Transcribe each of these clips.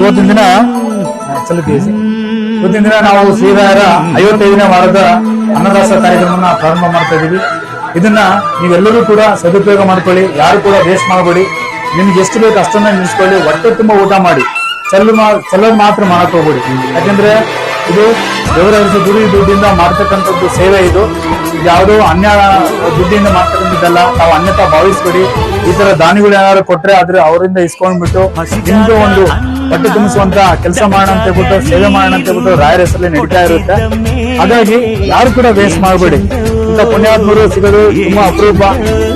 ಇವತ್ತಿನ ದಿನ ಇವತ್ತಿನ ದಿನ ನಾವು ಶ್ರೀರಾಯರ ಐವತ್ತೈದನೇ ವಾರದ ಅನ್ನದಾಸ ಕಾರ್ಯಕ್ರಮವನ್ನ ಪ್ರಾರಂಭ ಮಾಡ್ತಾ ಇದೀವಿ ಇದನ್ನ ನೀವೆಲ್ಲರೂ ಕೂಡ ಸದುಪಯೋಗ ಮಾಡ್ಕೊಳ್ಳಿ, ಯಾರು ಕೂಡ ವೇಸ್ಟ್ ಮಾಡಬೇಡಿ. ನಿಮ್ಗೆ ಎಷ್ಟು ಬೇಕು ಅಷ್ಟನ್ನ ನಿಲ್ಲಿಸ್ಕೊಳ್ಳಿ. ಹೊಟ್ಟೆ ತುಂಬಾ ಊಟ ಮಾಡಿ. ಚಲ್ಲು ಚಲ್ಲೋದು ಮಾತ್ರ ಮಾಡಕ್ ಹೋಗ್ಬೇಡಿ. ಯಾಕಂದ್ರೆ ಇದು ದೇವರ ಗುರಿ ದುಡ್ಡಿಂದ ಮಾಡ್ತಕ್ಕಂಥದ್ದು ಸೇವೆ ಇದು. ಯಾವುದೋ ಅನ್ಯ ದುಡ್ಡಿಂದ ಮಾಡ್ತಕ್ಕಂಥದ್ದಲ್ಲ ನಾವು ಅನ್ಯತಾ ಭಾವಿಸ್ಬೇಡಿ. ಈ ತರ ದಾನಿಗಳು ಏನಾದ್ರು ಕೊಟ್ರೆ ಆದ್ರೆ ಅವರಿಂದ ಇಸ್ಕೊಂಡ್ಬಿಟ್ಟು ನಿಮ್ದು ಒಂದು ಹೊಟ್ಟೆ ತುಂಬಿಸುವಂತ ಕೆಲಸ ಮಾಡೋಣ ಅಂತ ಹೇಳ್ಬಿಟ್ಟು, ಸೇವೆ ಮಾಡೋಣ ಅಂತ ಹೇಳ್ಬಿಟ್ಟು ರಾಯರ ಹೆಸರಲ್ಲಿ ನಡೀತಾ ಇರುತ್ತೆ. ಹಾಗಾಗಿ ಯಾರು ಕೂಡ ವೇಸ್ಟ್ ಮಾಡಬೇಡಿ. ಇಂಥ ಪುಣ್ಯಾತ್ಮರು ಸಿಗೋದು ತುಂಬಾ ಅಪರೂಪ.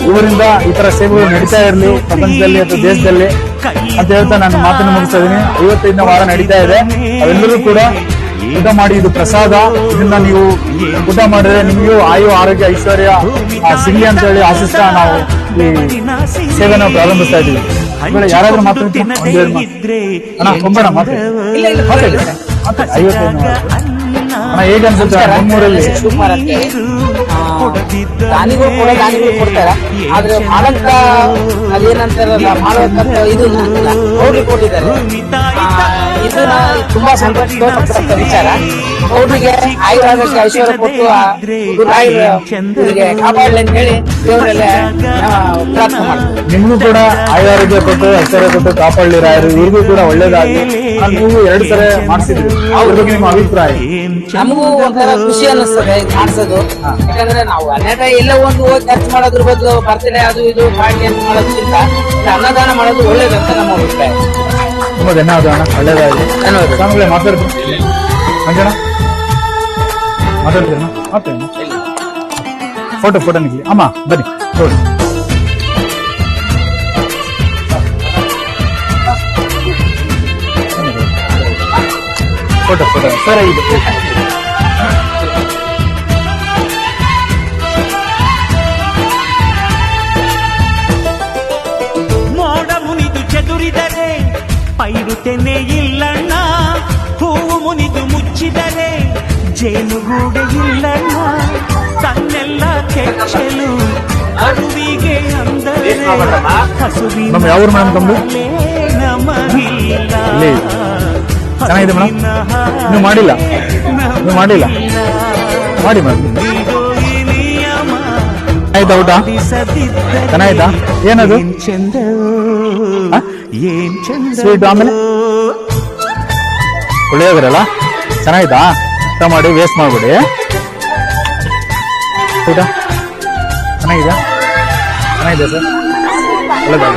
ಇವರಿಂದ ಈ ತರ ಸೇವೆಗಳು ನಡೀತಾ ಇರಲಿ, ಪ್ರಪಂಚದಲ್ಲಿ ಅಥವಾ ದೇಶದಲ್ಲಿ. ಅಂತ ಹೇಳ್ತಾ ನಾನು ಮಾತನ್ನು ಮುಗಿಸ್ತಾ ಇದೀನಿ ಐವತ್ತೈದನೇ ವಾರ ನಡೀತಾ ಇದೆ. ಅವೆಲ್ಲರೂ ಕೂಡ ಊಟ ಮಾಡಿ ಇದು ಪ್ರಸಾದ. ಇದನ್ನ ನೀವು ಊಟ ಮಾಡಿದ್ರೆ ನಿಮಗೂ ಆಯು ಆರೋಗ್ಯ ಐಶ್ವರ್ಯ ಸಿಗಲಿ ಅಂತ ಹೇಳಿ ಆಶಿಸ್ತಾ ನಾವು ಈ ಸೇವೆನ ಪ್ರಾರಂಭಿಸ್ತಾ ಇದೀವಿ ಇವಾಗ ಯಾರಾದ್ರೂ ಮಾತಾಡ್ತೀವಿ ಮಾತಾಡಿ ಹೇಗೆ ಅನ್ಸುತ್ತೆ ನಮ್ಮೂರಲ್ಲಿ? ದಾನಿಗಳು ಕೂಡ ದಾನಿಗಳು ಕೊಡ್ತಾರ? ಆದ್ರೆ ಮಾಡಂತ ಅದೇನಂತಾರಲ್ಲ ಮಾಡುವಂತ ಇದು ಕೊಟ್ಟಿದ್ದಾರೆ. ಆ, ಇದು ನಾ- ತುಂಬಾ ಸಂತೋಷ ವಿಚಾರ. ಅವ್ರಿಗೆ ಆಯುರ್ವೇದಕ್ಕೆ ಐಶ್ವರ್ಯ ಕೊಟ್ಟು ಇವರಿಗೆ ಕಾಪಾಡಲಿ ಅಂತ ಹೇಳಿ ದೇವರೆಲ್ಲ ಪ್ರಾರ್ಥನೆ ಮಾಡ್ತಾರೆ. ನಿಮ್ಗೂ ಕೂಡ ಆಯುರ್ವೇದ ಕೊಟ್ಟು ಐಶ್ವರ್ಯ ಕೊಟ್ಟು ಕಾಪಾಡಲಿ ರಾಯರು. ಇವ್ರಿಗೂ ಕೂಡ ಒಳ್ಳೇದಾಗಿ ನೀವು ಎರಡು ಸಲ ಮಾಡಿಸಿದ್ರಿ. ಅವ್ರ ಬಗ್ಗೆ ನಿಮ್ಮ ಅಭಿಪ್ರಾಯ? ನಮಗೂ ಒಂಥರ ಖುಷಿ ಅನ್ನಿಸ್ತದೆ ಕಾಣಿಸೋದು ಮಾಡ್ಸೋದು. ಯಾಕಂದ್ರೆ ನಾವು ಅನೇಕ ಎಲ್ಲ ಒಂದು ಹೋಗಿ ಖರ್ಚು ಮಾಡೋದ್ರ ಬದಲು ಬರ್ತಡೇ ಅದು ಇದು ಪಾರ್ಟಿ ಅಂತ ಮಾಡೋದ್ರಿಂದ ಅನ್ನದಾನ ಮಾಡೋದು ಒಳ್ಳೇದಂತ ನಮ್ಮ ಅಭಿಪ್ರಾಯ. ತುಂಬಾ ಧನ್ಯವಾದ ಅಣ್ಣ ಒಳ್ಳೇದಾಗಿ ಧನ್ಯವಾದ. ಸ್ವಾಮಿಗಳೇ ಮಾತಾಡ್ತೀನಿ ಮಂಜಣ್ಣ ಮಾತಾಡ್ತೀರಣ್ಣ ಮಾತಾಡಿ ಫೋಟೋ ಫೋಟೋ ನಿಲ್ಲಿ ಅಮ್ಮ ಬನ್ನಿ ನೋಡಿ ಫೋಟೋ ಫೋಟೋ ಸರ್ ಇದು ಪೈರು ತೆನೆ ಇಲ್ಲಣ್ಣ ಹೂವು ಮುನಿದು ಮುಚ್ಚಿದರೆ ಜೇನುಗೂಡೆ ಇಲ್ಲಣ್ಣ ತನ್ನೆಲ್ಲ ಕೆಚ್ಚಲು ಅರುವಿಗೆ ಅಂದರೆ ಹಸುವಿನ ನಮಗಿಲ್ಲ ಇಲ್ಲಿ. ಚೆನ್ನಾಗಿದೆ ಮೇಡಮ್? ಇನ್ನೂ ಮಾಡಿಲ್ಲ? ನೀವು ಮಾಡಿಲ್ಲ? ಮಾಡಿ ಮಾಡಿ ಆಯ್ತಾ ಊಟ ಚೆನ್ನಾಯ್ತಾ? ಏನದು? ಏನ್ ಚಂದ? ಏನ್ ಚಂದ Sweet ಆಮೇಲೆ? ಪುಳಿಯೋಗರಲ್ಲ ಚೆನ್ನಾಗಿದ್ದಾ? ಊಟ ಮಾಡಿ ವೇಸ್ಟ್ ಮಾಡ್ಬಿಡಿ. ಊಟ? ಚೆನ್ನಾಗಿದೆ ಚೆನ್ನಾಗಿದೆ ಸರ್. ಒಳ್ಳೆದಾಗಿ